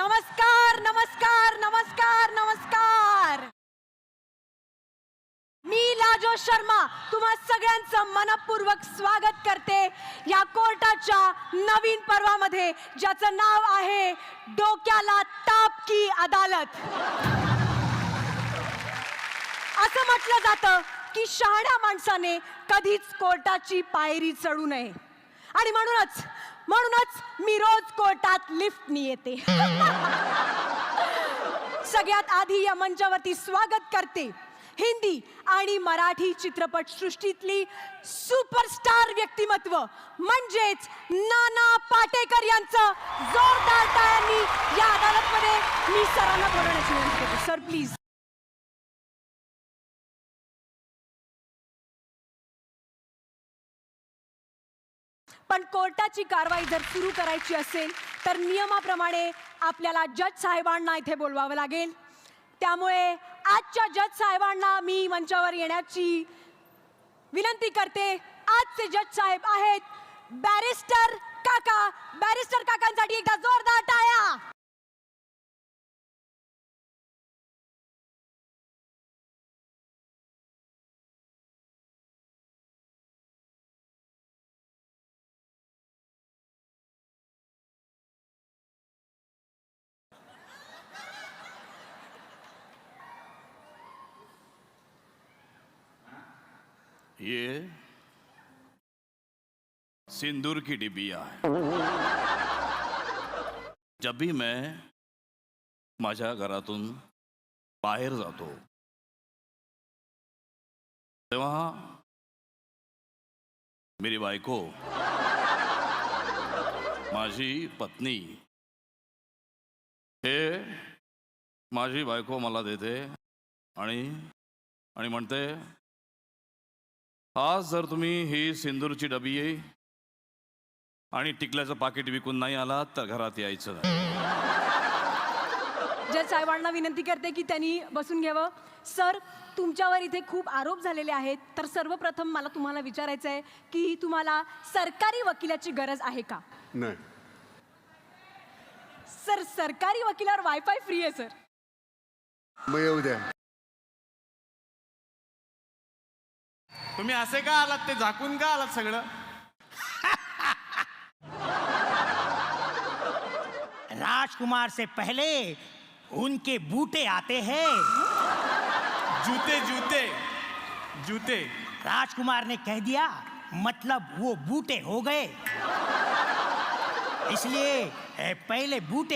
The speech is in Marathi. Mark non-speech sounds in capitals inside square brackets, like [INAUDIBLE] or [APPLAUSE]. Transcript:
नमस्कार नमस्कार नमस्कार नमस्कार. मी लाजो शर्मा तुम्हा सगळ्यांचं मनपूर्वक स्वागत करते या कोर्टाच्या नवीन पर्वामध्ये ज्याचं नाव आहे डोक्याला ताप की अदालत. असं म्हटलं जातं की शहाण्या माणसाने कधीच कोर्टाची पायरी चढू नये. आणि म्हणूनच म्हणूनच मी रोज कोर्टात लिफ्टनी येते. [LAUGHS] सगळ्यात आधी या मंचावरती स्वागत करते हिंदी आणि मराठी चित्रपट सृष्टीतली सुपरस्टार व्यक्तिमत्व म्हणजेच नाना पाटेकर यांचं जोरदार टाळ्यांनी या अदालतमध्ये मी सरांना बोलवण्याची विनंती करते. सर प्लीज पण कोर्टाची कारवाई जर सुरू करायची असेल तर नियमाप्रमाणे आपल्याला जज साहेबांना इथे बोलवावं लागेल. त्यामुळे आजच्या जज साहेबांना मी मंचावर येण्याची विनंती करते. आजचे जज साहेब आहेत बॅरिस्टर काका. बॅरिस्टर काकांसाठी एकदा जोर ये सिंदूर की डिबिया है। जब भी मैं माझ्या घरातून बाहेर जातो, तेव्हा मेरी बायको, माझी पत्नी, हे माझी बायको मला देते आणि आणि आज जर तुम्ही ही सिंदूरची डबी आणि टिकल्याचं पाकिट विकून नाही आलात तर घरात यायचं. जज साहेबांना विनंती करते की त्यांनी बसून घ्यावं. सर तुमच्यावर इथे खूप आरोप झालेले आहेत. तर सर्वप्रथम मला तुम्हाला विचारायचं आहे की तुम्हाला सरकारी वकिलाची गरज आहे का? नाही. सर सरकारी वकिलावर वायफाय फ्री आहे सर. मग येऊ द्या. तुम्ही असे का आलात? ते झाकून का आलात सगळं? राजकुमार से पहले उनके बूटे आते हैं। जूते जूते जूते। राजकुमार ने कह दिया मतलब वो बूटे हो गए। इसलिए ए, पहले बूटे